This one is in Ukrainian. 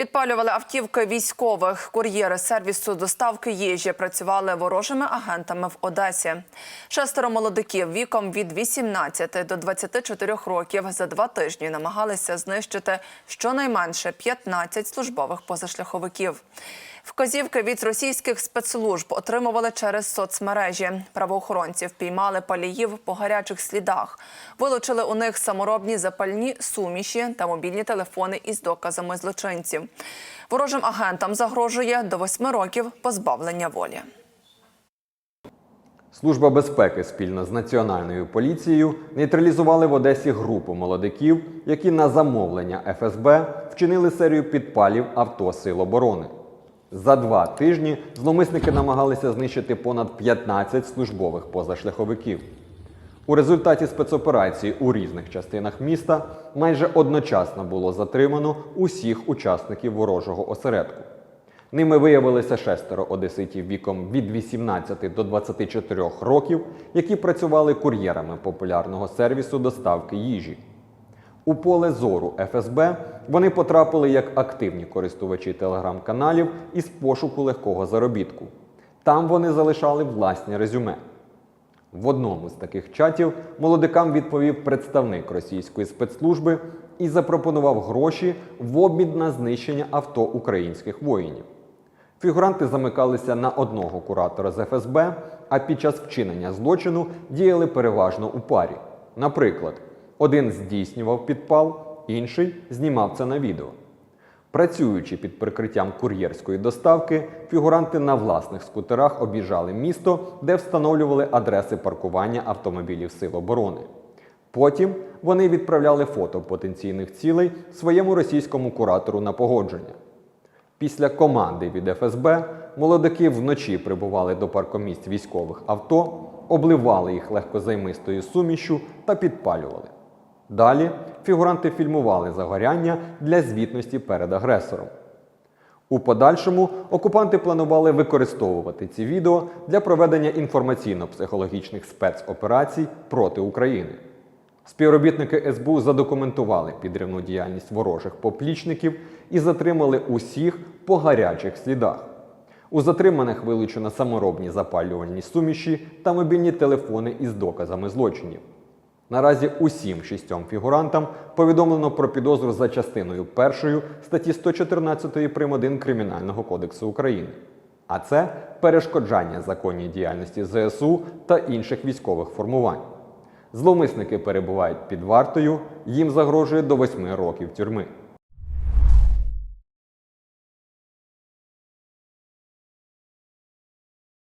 Підпалювали автівки військових. Кур'єри сервісу доставки їжі працювали ворожими агентами в Одесі. Шестеро молодиків віком від 18 до 24 років за два тижні намагалися знищити щонайменше 15 службових позашляховиків. Вказівки від російських спецслужб отримували через соцмережі. Правоохоронці впіймали паліїв по гарячих слідах, вилучили у них саморобні запальні суміші та мобільні телефони із доказами злочинців. Ворожим агентам загрожує до восьми років позбавлення волі. Служба безпеки спільно з національною поліцією нейтралізували в Одесі групу молодиків, які на замовлення ФСБ вчинили серію підпалів авто Сил оборони. За два тижні зловмисники намагалися знищити понад 15 службових позашляховиків. У результаті спецоперації у різних частинах міста майже одночасно було затримано усіх учасників ворожого осередку. Ними виявилися шестеро одеситів віком від 18 до 24 років, які працювали кур'єрами популярного сервісу доставки їжі. У поле зору ФСБ вони потрапили як активні користувачі телеграм-каналів із пошуку легкого заробітку. Там вони залишали власні резюме. В одному з таких чатів молодикам відповів представник російської спецслужби і запропонував гроші в обмін на знищення авто українських воїнів. Фігуранти замикалися на одного куратора з ФСБ, а під час вчинення злочину діяли переважно у парі. Наприклад, один здійснював підпал, інший знімав це на відео. Працюючи під прикриттям кур'єрської доставки, фігуранти на власних скутерах об'їжджали місто, де встановлювали адреси паркування автомобілів Сил оборони. Потім вони відправляли фото потенційних цілей своєму російському куратору на погодження. Після команди від ФСБ молодики вночі прибували до паркомісць військових авто, обливали їх легкозаймистою сумішю та підпалювали. Далі фігуранти фільмували загоряння для звітності перед агресором. У подальшому окупанти планували використовувати ці відео для проведення інформаційно-психологічних спецоперацій проти України. Співробітники СБУ задокументували підривну діяльність ворожих поплічників і затримали усіх по гарячих слідах. У затриманих вилучено саморобні запалювальні суміші та мобільні телефони із доказами злочинів. Наразі усім шістьом фігурантам повідомлено про підозру за частиною першою статті 114 прим. 1 Кримінального кодексу України. А це перешкоджання законній діяльності ЗСУ та інших військових формувань. Зловмисники перебувають під вартою, їм загрожує до 8 років тюрми.